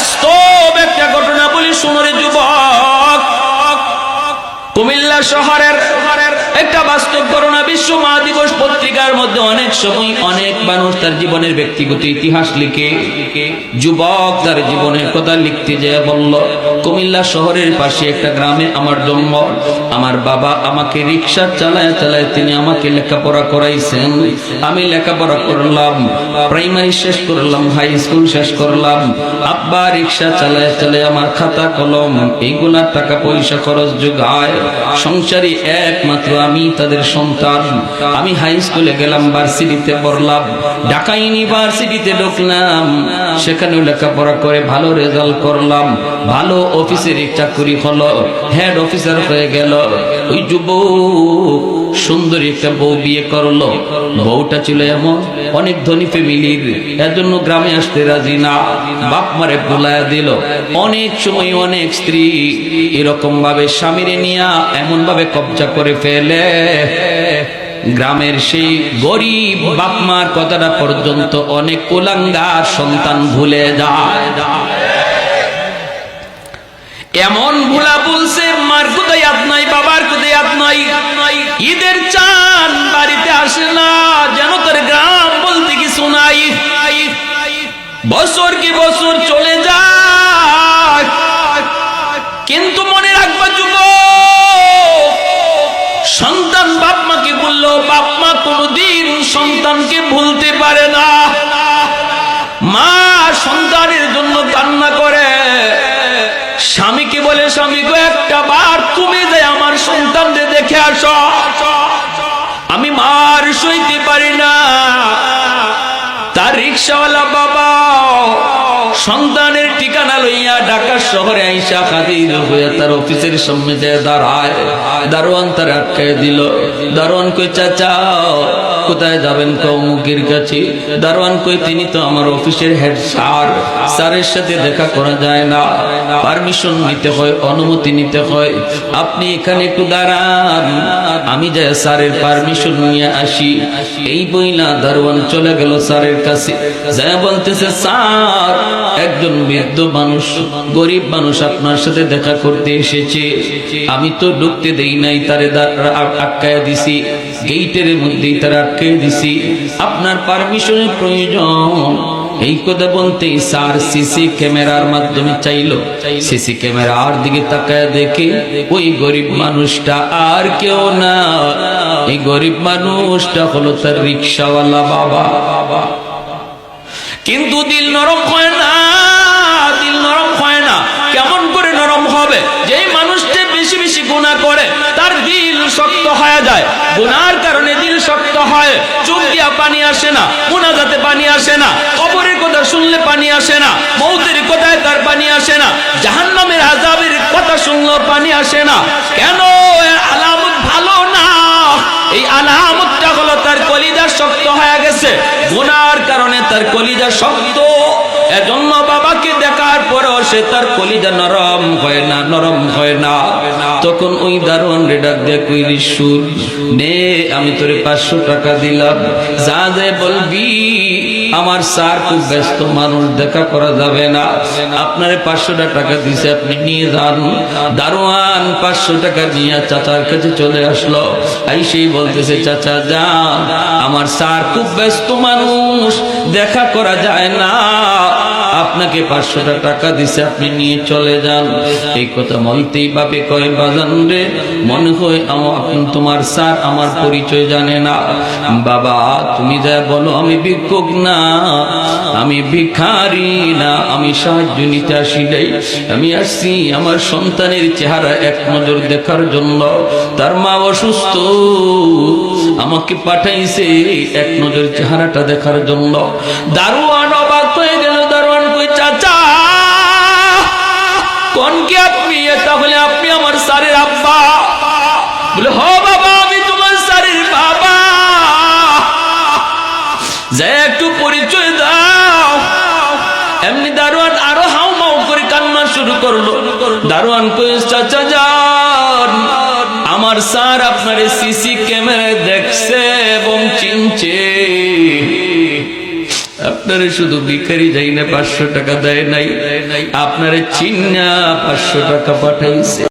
বাস্তব একটা ঘটনা বলি শুনরে যুবক। কুমিল্লা শহরের একটা বাস্তব ঘটনা বিশ্ব মহাদিবস পত্রিকার মধ্যে অনেক সময় অনেক মানুষ তার জীবনের ব্যক্তিগত ইতিহাস লিখে, যুবক তার জীবনের কথা লিখতে যেয়ে বলল, কুমিল্লা শহরের পাশে একটা গ্রামে আমার জন্ম, আমার বাবা আমাকে রিক্সা চালায় চালায় তিনি আমাকে লেখাপড়া করাইছেন। আমি লেখাপড়া করলাম, প্রাইমারি শেষ করলাম, হাই স্কুল শেষ করলাম। আব্বা রিক্সা চালায় চালায় আমার খাতা কলম, এইগুলা টাকা পয়সা খরচ যোগায়। সংসারী একমাত্র আমি তাদের সন্তান। আমি হাই স্কুলে গেলাম ভার্সিটিতে পড়লাম, ঢাকা ইউনিভার্সিটিতে ঢুকলাম, সেখানেও লেখাপড়া করে ভালো রেজাল্ট করলাম, ভালো অফিসের চাকরি হলো, হেড অফিসার হয়ে গেল। ওই যুবক সুন্দরী একটা বউ বিয়ে করল। বউটা ছিল এমন, অনেক ধনী ফ্যামিলির, এজন্য গ্রামে আসতে রাজি না। বাপ মারে ভুলায়া দিল। অনেক সময় অনেক স্ত্রী এরকম ভাবে স্বামীরে নিয়া এমন ভাবে কবজা করে ফেলে। গ্রামের সেই গরিব বাপ মার কথাটা পর্যন্ত অনেক কুলাঙ্গার সন্তান ভুলে যায়। এমন ভুলা বলছে, মার কোথায় হাত নাই, বাবার কোথায় হাত নাই? ঈদের চান বাড়িতে আসে না, যেন তোর গ্রাম বলতে কিছু নাই। বছর সন্তানকে ভুলতে পারে না। মা সন্তানের জন্য কান্না করে। স্বামীকে বলে, স্বামী গো, একটা বার তুমি যে আমার সন্তানদের দেখে আসো। আমি মার সইতে পারি না। তার রিক্সাওয়ালা বাবা সন্তানের ঠিকানা লইয়া ঢাকা শহরে আইসা খাদির হয়ে তার অফিসের যায় দাঁড়ায়, দারোয়ান তার আটকায় দিল। দারোয়ান কই চাচা কোথায় যাবেন কৌমুকের কাছে? দারোয়ান কই, তিনি তো আমার অফিসের হেড স্যার স্যারের সাথে দেখা করা যায় না। পারমিশন নিতে হয়, অনুমতি নিতে হয়। আপনি এখানে একটু দাঁড়ান। আমি যাই স্যারের পারমিশন নিয়ে আসি। এই বইলা দারোয়ান চলে গেল স্যারের কাছে। যা বলতেছে, স্যার, একজন বৃদ্ধ মানুষ, গরিব মানুষ আপনার সাথে দেখা করতে এসেছে। আমি তো ঢুকতে দেই নাই, তারে আটকায় দিছি। গেইটের মধ্যেই তারা আটকায় দিছি। আপনার পারমিশনের প্রয়োজন। এই কথা বলতে স্যার সিসি ক্যামেরার মাধ্যমে চাইলো। সিসি ক্যামেরার দিকে তাকায় দেখে ওই গরিব মানুষটা আর কেউ না। এই গরিব মানুষটা হলো তার রিক্সাওয়ালা বাবা। কিন্তু দিল নরম হয় না দিল নরম হয় না কেমন করে নরম হবে যেই মানুষটা বেশি বেশি গুণা করে তার দিল শক্ত হয়ে যায়। গুনার কারণে দিল শক্ত হয়। চোখ দিয়া পানি আসে না যাতে পানি আসে না, কবরের কথা শুনলে পানি আসে না, মৌতের কথায় তার পানি আসে না, জাহান্নামের আজাবের কথা শুনলেও পানি আসে না। কেন আলামত ভালো না? এই আলামতটা হলো তার কলিজা শক্ত হয়ে গেছে। গুনার কারণে তার কলিজা শক্ত। এজন্য বাবাকে দেখার পরও সে তার কলিজা নরম হয় না, নরম হয় না। তখন ওই দারোয়ান রে ডাক দিয়ে কইলি সুর নে, আমি তোরে পাঁচশো টাকা দিলাম। যা যে বলবি, আমার স্যার খুব ব্যস্ত, মানুষ দেখা করা যাবে না। আপনারে পাঁচশো টাকা দিছে, আপনি নিয়ে যান। দারোয়ান পাঁচশো টাকা নিয়ে চাচার কাছে চলে আসলো। এই সেই বলতেছে, চাচা, যান। আমার স্যার খুব ব্যস্ত, মানুষ দেখা করা যায় না। আপনাকে পাঁচশো টাকা দিছে, আপনি নিয়ে চলে যান। এই কথা বলতেই বাপে কয়, বাজান রে, মনে হয় তোমার স্যার, আমার পরিচয় জানে না। বাবা, তুমি যা বলো, আমি ভিক্ষুক না, আমি ভিখারি না, আমি সাহায্য নিতে আসিলাই আমি আসছি আমার সন্তানের চেহারা এক নজর দেখার জন্য। তার মা অসুস্থ, আমাকে পাঠাইছে এক নজর চেহারাটা দেখার জন্য। দারোয়ান কোন কি আপনি তাহলে আপনি আমার সারের আব্বা। বলে, হ বাবা, আমি তোমার স্যারের বাবা। যে একটু পরিচয় দাও। এমনি দারোয়ান আরও হাউ মাউ করে কান্না শুরু করল। দারোয়ান কই চাচা যান, আমার স্যার আপনার সিসি ক্যামেরায় দেখছে এবং চিনছে। আপনারে শুধু ভিখারি যাই না পাঁচশো টাকা দেয় নাই আপনারে চিন্না পাঁচশো টাকা পাঠাইছে।